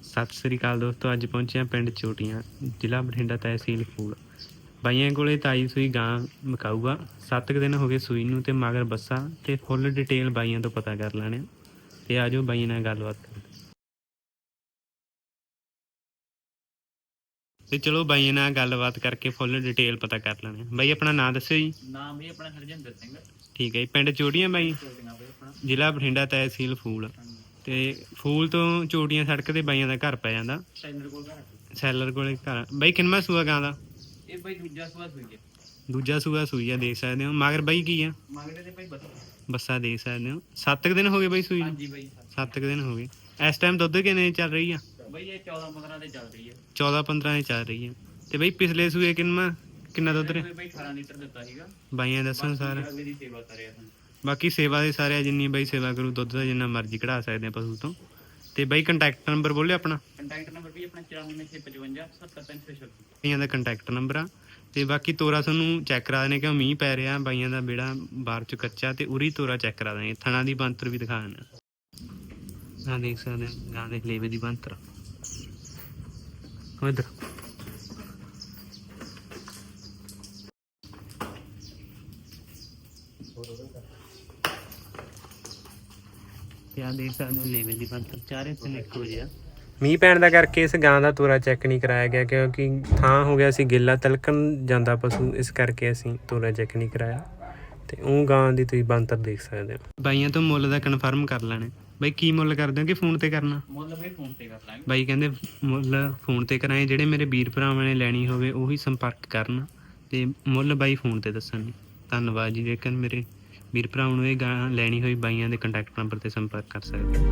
ਸਤਿ ਸ੍ਰੀ ਅਕਾਲ ਦੋਸਤੋ ਅੱਜ ਪਹੁੰਚੇ ਹਾਂ ਪਿੰਡ ਚੋਟੀਆਂ ਜ਼ਿਲ੍ਹਾ ਬਠਿੰਡਾ ਤਹਿਸੀਲ ਫੂਲ। ਬਾਈਆਂ ਕੋਲੇ ਤਾਈ ਸੂਈ ਗਾਂ ਮਕਾਊਗਾ। 7 ਦਿਨ ਹੋ ਗਏ ਸੂਈ ਨੂੰ ਤੇ ਮਗਰ ਬੱਸਾ ਤੇ ਫੁੱਲ ਡਿਟੇਲ ਬਾਈਆਂ ਤੋਂ ਪਤਾ ਕਰ ਲੈਣੇ ਆ। ਤੇ ਆਜੋ ਬਾਈਆਂ ਨਾਲ ਗੱਲਬਾਤ ਕਰਦੇ ਤੇ ਚਲੋ ਬਾਈਆਂ ਨਾਲ ਗੱਲਬਾਤ ਕਰਕੇ ਫੁੱਲ ਡਿਟੇਲ ਪਤਾ ਕਰ ਲੈਣੇ। ਬਾਈ ਆਪਣਾ ਨਾਮ ਦੱਸਿਓ ਜੀ। ਨਾਮ ਵੀ ਆਪਣਾ ਹਰਜਿੰਦਰ ਸਿੰਘ। ਠੀਕ ਹੈ ਜੀ ਪਿੰਡ ਚੋਟੀਆਂ ਬਾਈ? ਜ਼ਿਲ੍ਹਾ ਬਠਿੰਡਾ ਤਹਿਸੀਲ ਫੂਲ। ਤੇ ਫੂਲ ਤੋਂ ਚੋਟੀਆਂ ਸੜਕ ਤੇ ਬਾਈਆਂ ਦਾ ਘਰ ਪੈ ਜਾਂਦਾ। ਸੈਲਰ ਕੋਲ ਘਰ। ਸੈਲਰ ਕੋਲੇ ਘਰ। ਬਾਈ ਕਿੰਨਵਾਂ ਸੂਆ ਗਾਂ ਦਾ? ਇਹ ਬਈ ਦੂਜਾ ਹੈ ਸੂਆ ਸੂਈ ਆ ਦੇਖ ਸਕਦੇ ਹੋ। ਮਗਰ ਬਾਈ ਕੀ ਆ? ਤੇ ਬਈ ਬਸ। ਬੱਸਾ ਦੇਖ ਸਕਦੇ ਹੋ। 7 ਦਿਨ ਹੋ ਗਏ ਬਾਈ ਸੂਈ ਹਾਂਜੀ ਬਈ 7 ਦਿਨ। ਹੋ ਗਏ। ਇਸ ਟਾਈਮ ਦੁੱਧ ਕਿੰਨੇ ਚੱਲ ਰਹੀ ਆ? ਬਈ ਇਹ 14 15 ਦੇ ਚੱਲ ਰਹੀ ਹੈ 14 15 ਹੀ ਚੱਲ ਰਹੀ ਆ। ਤੇ ਬਾਈ ਪਿਛਲੇ ਸੂਏ ਕਿੰਨਾ ਕਿੰਨਾ ਦੁੱਧ ਰਿਹਾ? ਬਈ 18 ਲੀਟਰ ਦਿੱਤਾ ਸੀਗਾ। ਬਾਈਆਂ ਦੱਸਣ ਸਾਰਾ। ਅਗਲੇ ਦੀ ਸੇਵਾ ਕਰਿਆ ਸਾਨੂੰ ਬਾਕੀ ਸੇਵਾ ਦੇ ਸਾਰੇ ਆ, ਜਿੰਨੀ ਬਾਈ ਸੇਵਾ ਕਰੂ ਦੁੱਧ ਦਾ ਜਿੰਨਾ ਮਰਜ਼ੀ ਕਢਾ ਸਕਦੇ ਆ ਪਸ਼ੂ ਤੋਂ। ਤੇ ਬਾਈ ਕੰਟੈਕਟ ਨੰਬਰ ਬੋਲੇ ਆਪਣਾ। ਕੰਟੈਕਟ ਨੰਬਰ ਵੀ ਆਪਣਾ 94655 70336 ਬਾਈਆਂ ਦਾ ਕੰਟੈਕਟ ਨੰਬਰ ਆ। ਤੇ ਬਾਕੀ ਤੋਰਾ ਤੁਹਾਨੂੰ ਚੈੱਕ ਕਰਾ ਦੇਣੇ ਕਿ ਮੀਂਹ ਪੈ ਰਿਹਾ ਬਾਈਆਂ ਦਾ ਬੇੜਾ ਬਾਹਰ ਚ ਕੱਚਾ ਤੇ ਉਰੀ ਤੋਰਾ ਚੈੱਕ ਕਰਾ ਦੇਣੇ। ਥਣਾ ਦੀ ਬੰਤਰ ਵੀ ਦਿਖਾ ਦੇਣਾ। ਆ ਦੇਖ ਸਕਦੇ ਹੋ ਗਾਂ ਦੇ ਲੇਵੇ ਦੀ ਬੰਤਰ ਉਹ ਇੱਧਰ। ਆ ਦੇਖ ਸਕਦੇ ਹੋ? ਲੇਵੇ ਦੀ ਬੰਤਰ ਚਾਰੇ ਤੇ ਇੱਕੋ ਜਿਹਾ ਮੀਂਹ ਪੈਣ ਦਾ ਕਰਕੇ ਇਸ ਗਾਂ ਦਾ ਤੋਰਾ ਚੈੱਕ ਨਹੀਂ ਕਰਾਇਆ ਗਿਆ ਕਿਉਂਕਿ ਥਾਂ ਹੋ ਗਿਆ ਸੀ ਗਿੱਲਾ ਤਲਕਣ ਜਾਂਦਾ ਪਸ਼ੂ ਇਸ ਕਰਕੇ ਅਸੀਂ ਤੋਰਾ ਚੈੱਕ ਨਹੀਂ ਕਰਾਇਆ। ਤੇ ਉਹ ਗਾਂ ਦੀ ਤੁਸੀਂ ਬੰਤਰ ਦੇਖ ਸਕਦੇ ਹੋ। ਬਾਈਆਂ ਤੋਂ ਮੁੱਲ ਦਾ ਕਨਫਰਮ ਕਰ ਲੈਣੇ। ਬਾਈ ਕੀ ਮੁੱਲ ਕਰਦੇ ਹੋ ਕਿ ਫੋਨ ਤੇ ਕਰਨਾ? ਮੁੱਲ ਬਈ ਫੋਨ ਤੇ ਕਰ ਲਾਂਗੇ। ਬਾਈ ਕਹਿੰਦੇ ਮੁੱਲ ਫੋਨ ਤੇ ਕਰਾਏ ਜਿਹੜੇ ਮੇਰੇ ਵੀਰ ਭਰਾਵਾਂ ਨੇ ਲੈਣੀ ਹੋਵੇ ਉਹੀ ਸੰਪਰਕ ਕਰਨ। ਤੇ ਮੁੱਲ ਬਾਈ ਫੋਨ ਤੇ ਦੱਸਣਗੇ ਧੰਨਵਾਦ ਜੀ ਜੇਕਰ ਮੇਰੇ ਵੀਰ ਭਰਾਵਾਂ ਨੂੰ ਇਹ ਗਾਂ ਲੈਣੀ ਹੋਈ ਬਾਈਆਂ ਦੇ ਕੰਟੈਕਟ ਨੰਬਰ ਤੇ ਸੰਪਰਕ ਕਰ ਸਕਦੇ ਹੋ।